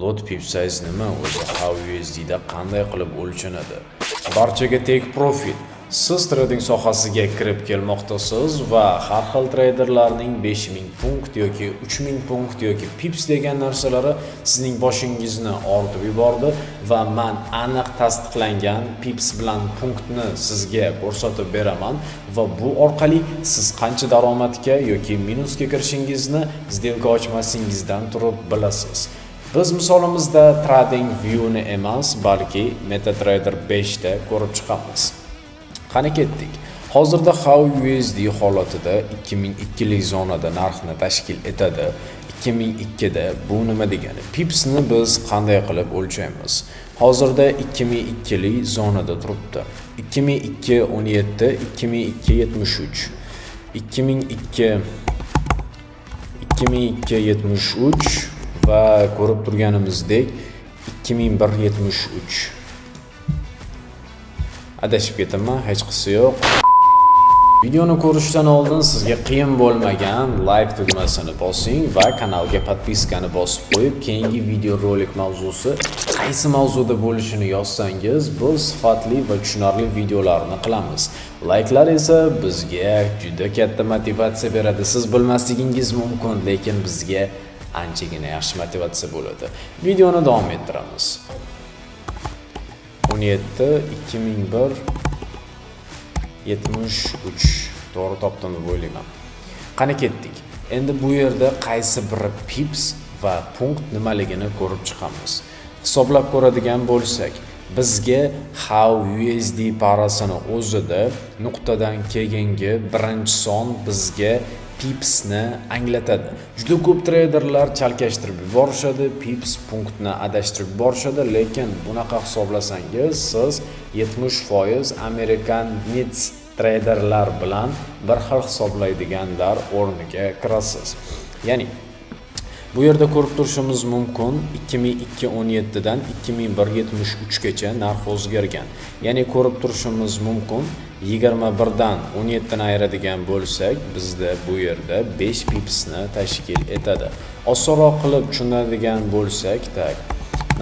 lot pip nima o'zi how qanday qilib o'lchanadi barchaga tek profit. Siz trading sohasiga kirib kelmoqdasiz va har xil treyderlarning 5000 punkt yoki 3000 punkt yoki pips degan narsalari sizning boshingizni ortib yubordi va man aniq tasdiqlangan pips bilan punktni sizga ko'rsatib beraman va bu orqali siz qancha daromadga yoki minusga kirishingizni сделка ochmasingizdan turib bilasiz. Biz misolimizda Trading View-ni emas, balki MetaTrader 5 da ko'rib chiqamiz. Qani ketdik. Hozirda How USD holatida 2002 lik zonada narxni tashkil etadi. 2002 da bu nima degani? Pipsni biz qanday qilib o'lchaymiz? Hozirda 2002 lik zonada turibdi. 2002 17, 2002 73. 2002 2002 73 va ko'rib turganimizdek 2173 adashib ketaman hech qisi yo'q. Videoni ko'rishdan oldin sizga qiyin bo'lmagan like tugmasini bosing va kanalga podpiskani bosib qo'yib keyingi videorolik mavzusi qaysi mavzuda bo'lishini yozsangiz biz sifatli va tushunarli videolarni qilamiz. Layklar esa bizga juda katta motivatsiya beradi. Siz bilmasligingiz mumkin lekin bizga anchagina yaxshi motivatsiya bo'ladi videoni davom ettiramiz 17 2001 73 to'g'ri topdim deb o'ylayman qani ketdik endi bu yerda qaysi biri pips va punkt nimaligini ko'rib chiqamiz. Hisoblab ko'radigan bo'lsak bizga how usd parasini o'zida nuqtadan keyingi birinchi son bizga pipsni anglatadi. Juda ko'p treyderlar chalkashtirib yuborishadi pips punktni adashtirib yuborishadi lekin bunaqa hisoblasangiz siz 70% amerikan nits treyderlar bilan bir xil hisoblaydiganlar o'rniga kirasiz. Ya'ni Bu yerda ko'rib turishimiz mumkin 2002 dan 2173 gacha narx o'zgargan. Ya'ni ko'rib turishimiz mumkin 21 dan 17 ni ayiradigan bo'lsak, bizda bu yerda 5 pipsni tashkil etadi. Osonroq qilib tushunadigan bo'lsak, tak.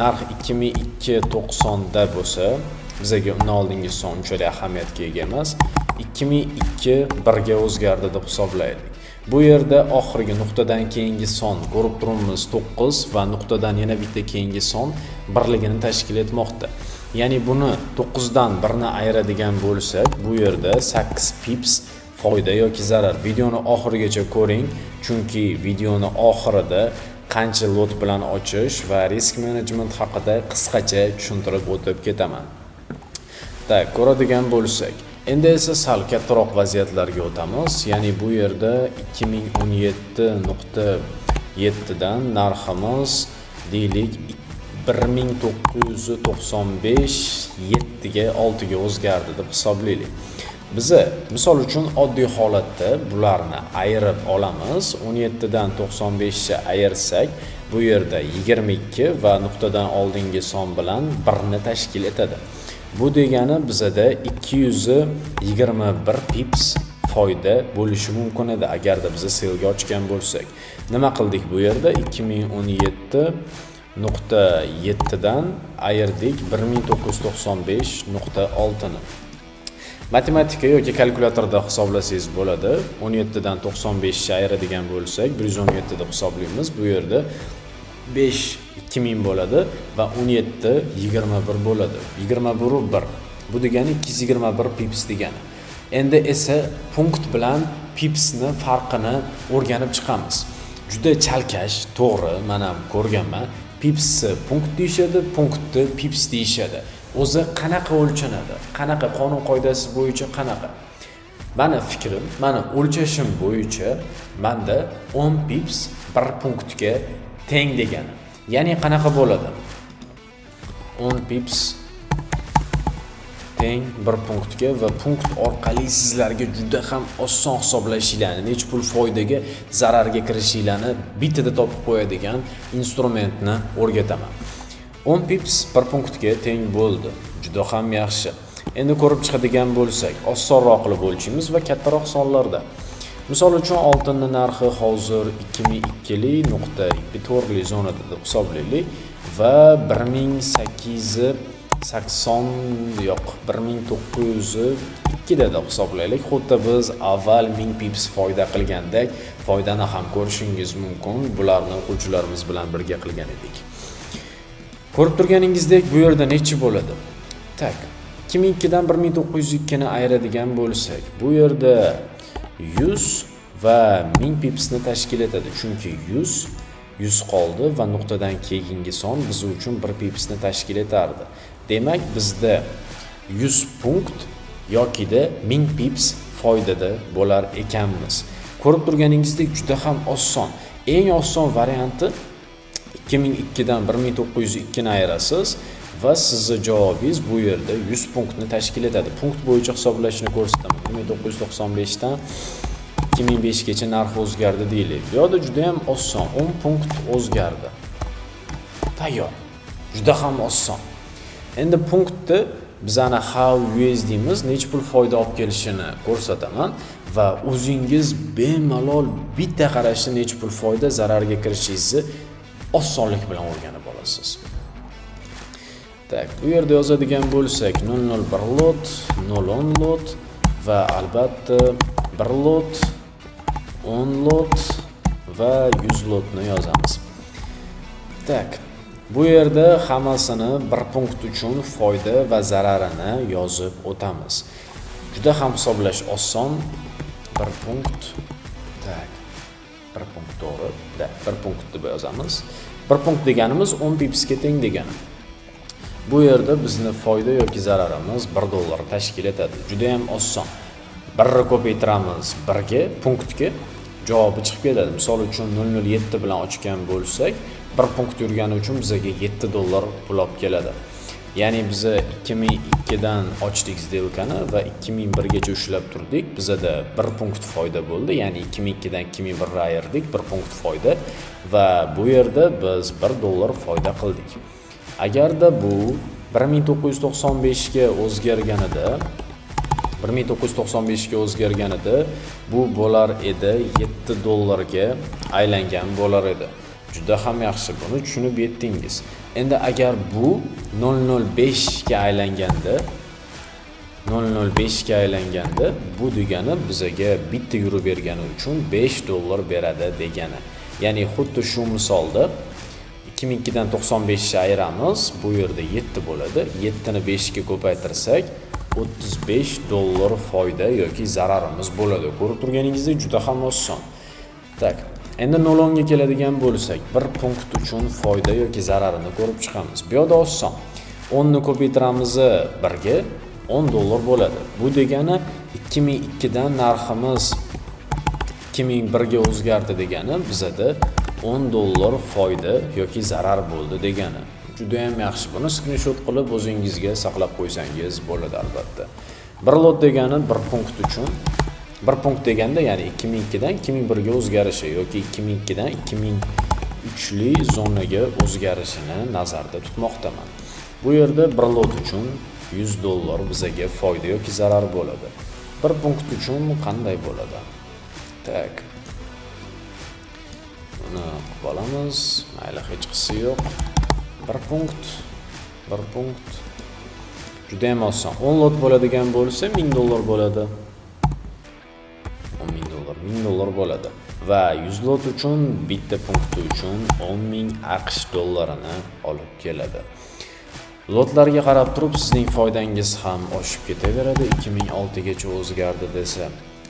Narx 2290 da bo'lsa, bizaga undan oldingi son unchalik ahamiyatga ega emas. 2002 1 ga o'zgardi deb hisoblaylik. Bu yerda oxirgi nuqtadan keyingi son ko'rib turibmiz 9 va nuqtadan yana bitta keyingi son birligini tashkil etmoqda. Ya'ni buni 9 dan 1 ni ayiradigan bo'lsak, bu yerda 8 pips foyda yoki zarar. Videoni oxirigacha ko'ring, chunki videoni oxirida qancha lot bilan ochish va risk management haqida qisqacha tushuntirib o'tib ketaman. Tak, ko'radigan bo'lsak, Endi esa sal kattaroq vaziyatlarga o'tamiz. Ya'ni bu yerda 2017.7 dan narximiz deylik 1995 7 ga 6 ga o'zgardi deb hisoblaylik. Biza misol uchun oddiy holatda bularni ayirib olamiz. 17 dan 95 ga ayirsak, bu yerda 22 va nuqtadan oldingi son bilan 1 ni tashkil etadi. Bu degani bizada 221 pips foyda bo'lishi mumkin edi agarda biz selga ochgan bo'lsak. Nima qildik bu yerda 2017 nuqta 7 dan ayirdik 1995.6 ni. Matematika yoki kalkulyatorda hisoblasangiz bo'ladi. 17 dan 95 ni ayiradigan bo'lsak, 117 deb hisoblaymiz. Bu yerda 5 2000 bo'ladi va 17 21 bo'ladi. 21 u 1. Bu degani 221 pips degani. Endi esa punkt bilan pipsni farqini o'rganib chiqamiz. Juda chalkash, to'g'ri, men ham ko'rganman. Pipsni punkt deyshadi, punktni pips deyshadi. O'zi qanaqa o'lchanadi? Qanaqa qonun qoidasi bo'yicha qanaqa? Mani fikrim, mani o'lchashim bo'yicha menda 10 pips 1 punktga teng degani. Ya'ni qanaqa bo'ladi? 10 pips teng 1 punktga va punkt orqali sizlarga juda ham oson hisoblashinglarni, necha pul foydaga, zararga kirishinglarni bittada topib qo'yadigan instrumentni o'rgataman. 10 pips bir punktga teng bo'ldi. Juda ham yaxshi. Endi ko'rib chiqadigan bo'lsak, osonroq qilib o'lchaymiz va kattaroq sonlarda. Misol uchun oltinning narxi hozir 2002 lik nuqta 4 zonada deb hisoblaylik va bir ming sakkiz yuz sakson yo'q bir ming to'qqiz yuz ikkida deb hisoblaylik. Xuddi biz avval ming pips foyda qilgandek foydani ham ko'rishingiz mumkin bularni o'quvchilarimiz bilan birga qilgan edik. Ko'rib turganingizdek bu yerda nechi bo'ladi? Tak ikki ming ikkidan bir ming to'qqiz yuz ikkini ayiradigan bo'lsak bu yerda yuz va ming pipsni tashkil etadi chunki yuz yuz qoldi va nuqtadan keyingi son biz uchun bir pipsni tashkil etardi demak bizda yuz punkt yokida ming pips foydada bo'lar ekanmiz. Ko'rib turganingizdek juda ham oson. Eng oson varianti ikki ming ikkidan bir ming to'qqiz yuz ikkini ayirasiz va sizni javobingiz bu yerda yuz punktni tashkil etadi. Punkt bo'yicha hisoblashni ko'rsataman. Bir ming to'qqiz yuz to'qson beshdan ikki ming beshgacha narx o'zgardi deylik. Bu yoqda juda ham oson o'n punkt o'zgardi. Tayyor. Juda ham oson. Endi punktni bizani how USDmiz necha pul foyda olib kelishini ko'rsataman va o'zingiz bemalol bitta qarashda necha pul foyda zararga kirishingizni osonlik bilan o'rganib olasiz. Tak bu yerda yozadigan bo'lsak 001 lot 010 lot va albatta 1 lot 10 lot va 100 lotni yozamiz. Tak bu yerda hammasini bir punkt uchun foyda va zararini yozib o'tamiz. Juda ham hisoblash oson. Bir punkt tak bir punkt to'g'ri bir punkt deb yozamiz. Bir punkt deganimiz 10 pipsga teng degani. Bu yerda bizni foyda yoki zararimiz 1 dollar tashkil etadi. Juda ham oson birni ko'paytiramiz birga punktga javobi chiqib ketadi misol uchun 007 bilan ochgan bo'lsak bir punkt yurgani uchun bizaga 7 dollar pul olib keladi. Ya'ni biza 2002 dan ochdik сделканы va 2001 gacha ushlab turdik. Bizada bir punkt foyda bo'ldi ya'ni 2002 dan 2001 birni ayirdik bir punkt foyda. Va bu yerda biz 1 dollar foyda qildik. Agarda bu 1995 ga o'zgarganida 1995 ga o'zgarganida bu bo'lar edi 7 dollarga aylangan bo'lar edi. Juda ham yaxshi buni tushunib yetdingiz. Endi agar bu 005 ga aylanganda 005 ga aylanganda bu degani bizaga bitta yuro bergani uchun 5 dollar beradi degani. Ya'ni xuddi shu misolda 2002 dan 95 ni ayiramiz. Bu yerda 7 bo'ladi. 7 ni 5 ga ko'paytirsak 35 dollar foyda yoki zararimiz bo'ladi. Ko'rib turganingizdek juda ham oson. Tak endi 0 ga keladigan bo'lsak bir punkt uchun foyda yoki zararini ko'rib chiqamiz. Bu yoqda oson. 10 ni ko'paytiramiz 1 ga 10 dollar bo'ladi. Bu degani 2002 dan narximiz 2001 ga o'zgardi degani bizada 10 dollar foyda yoki zarar bo'ldi degani. Juda ham yaxshi. Buni skrinshot qilib o'zingizga saqlab qo'ysangiz bo'ladi albatta. Bir lot degani bir punkt uchun. Bir punkt deganda ya'ni 2002 dan 2001 ga o'zgarishi yoki 2002 dan 2003 li zonaga o'zgarishini nazarda tutmoqdaman. Bu yerda bir lot uchun 100 dollar bizaga foyda yoki zarar bo'ladi. Bir punkt uchun qanday bo'ladi? Tak. Buni qilib olamiz mayli hech qisi yo'q bir punkt bir punkt. Juda ham oson. o'n lot bo'ladigan bo'lsa ming dollar bo'ladi. o'n ming dollar ming dollar bo'ladi. Va yuz lot uchun bitta punkti uchun o'n ming aqsh dollarini olib keladi. Lotlarga qarab turib sizning foydangiz ham oshib ketaveradi. ikki ming oltigacha o'zgardi desa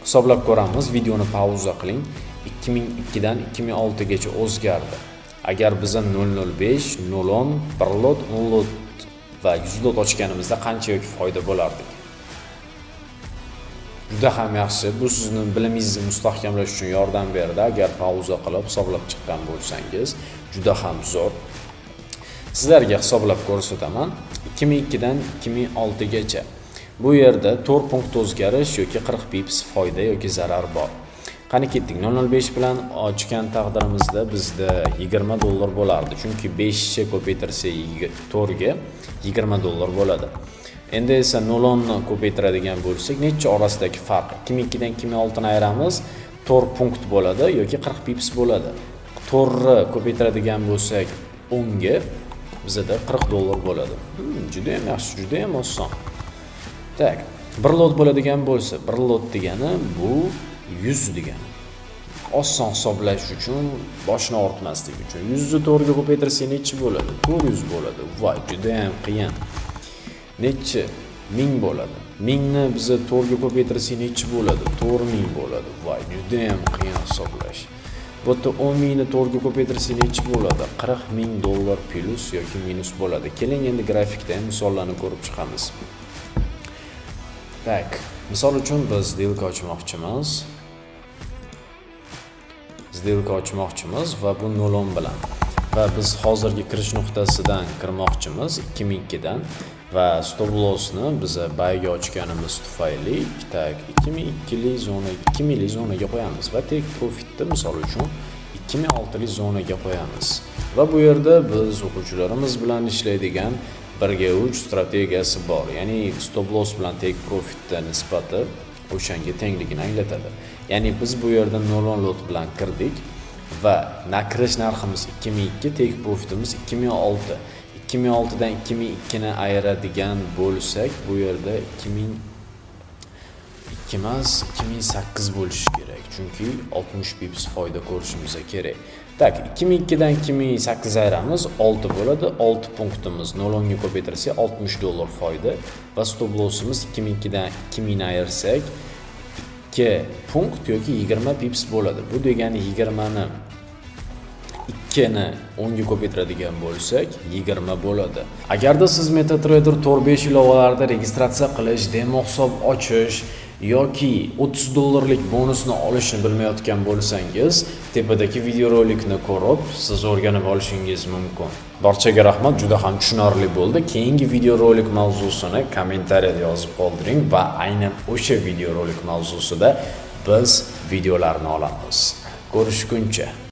hisoblab ko'ramiz. Videoni pauza qiling. Ikki ming ikkidan ikki o'zgardi. Agar biza 005 010 1 lot 10 lot va 100 lot ochganimizda qancha yoki foyda bo'lardik? Juda ham yaxshi. Bu sizni bilimingizni mustahkamlash uchun yordam berdi. Agar pauza qilib hisoblab chiqqan bo'lsangiz juda ham zo'r. Sizlarga hisoblab ko'rsataman 2002 dan 2006 gacha bu yerda 4 punkt o'zgarish yoki 40 pips foyda yoki zarar bor. Qani ketdik 005 bilan ochgan taqdirimizda bizda 20 dollar bo'lardi. Chunki 5 ko'paytirsa to'rtga 4 ga 20 dollar bo'ladi. Endi esa 0 ni ko'paytiradigan bo'lsak necha orasidagi farq? 2002 dan 2006 ni ayiramiz 4 punkt bo'ladi yoki 40 pips bo'ladi. 4 ni ko'paytiradigan bo'lsak 10 ga bizada 40 dollar bo'ladi. Hmm, juda ham yaxshi, juda ham oson. Tak, bir lot bo'ladigan bo'lsa, bir lot degani bu 100 degani. Oson hisoblash uchun, boshni ortmaslik uchun 100 ni 4 ga ko'paytirsang nechi bo'ladi? 400 bo'ladi. Voy, judayam qiyin. Nechi? 1000 bo'ladi. 1000 ni biza 4 ga ko'paytirsak nechi bo'ladi? 4000 bo'ladi. Voy, judayam qiyin hisoblash. Bu yerda 10 mingni 4 ga ko'paytirsak nechi bo'ladi? 40 ming dollar plus yoki minus bo'ladi. Keling endi grafikda ham misollarni ko'rib chiqamiz. Tak, misol uchun biz delka ochmoqchimiz. Sdelka ochmoqchimiz va bu nolon bilan. Va biz hozirgi kirish nuqtasidan kirmoqchimiz 2002 dan va stop lossni biz bayga ochganimiz tufayli tak 2002 lik zona 2000 lik zonaga qo'yamiz. Va take profitni misol uchun 2006 lik zonaga qo'yamiz. Va bu yerda biz o'quvchilarimiz bilan ishlaydigan birga uch strategiyasi bor. Ya'ni stop loss bilan take profitni nisbati o'shanga tengligini anglatadi. Ya'ni biz bu yerda nolon lot bilan kirdik va na kirish narximiz 2002 tek profitimiz 2006 2006 dan 2002 ni ayiradigan bo'lsak bu yerda 2000 2 emas 2008 bo'lishi kerak. Chunki 60 pips foyda ko'rishimiz kerak. Tak 2002 dan 2008 ayiramiz 6 bo'ladi 6 punktimiz. 0 ga ko'paytirsak 60 dollar foyda va stop lossimiz 2002 dan 2000 ayirsak 2 punkt yoki 20 pips bo'ladi bu degani 20 ni 2 ni 10 ga ko'paytiradigan bo'lsak 20 bo'ladi. Agarda siz MetaTrader 4-5 ilovalarida registratsiya qilish, demo hisob ochish yoki 30 dollarlik bonusni olishni bilmayotgan bo'lsangiz, tepadagi videorolikni ko'rib, siz o'rganib olishingiz mumkin. Barchaga rahmat, juda ham tushunarli bo'ldi. Keyingi videorolik mavzusini kommentariyada yozib qoldiring va aynan o'sha videorolik mavzusida biz videolarni olamiz. Ko'rishguncha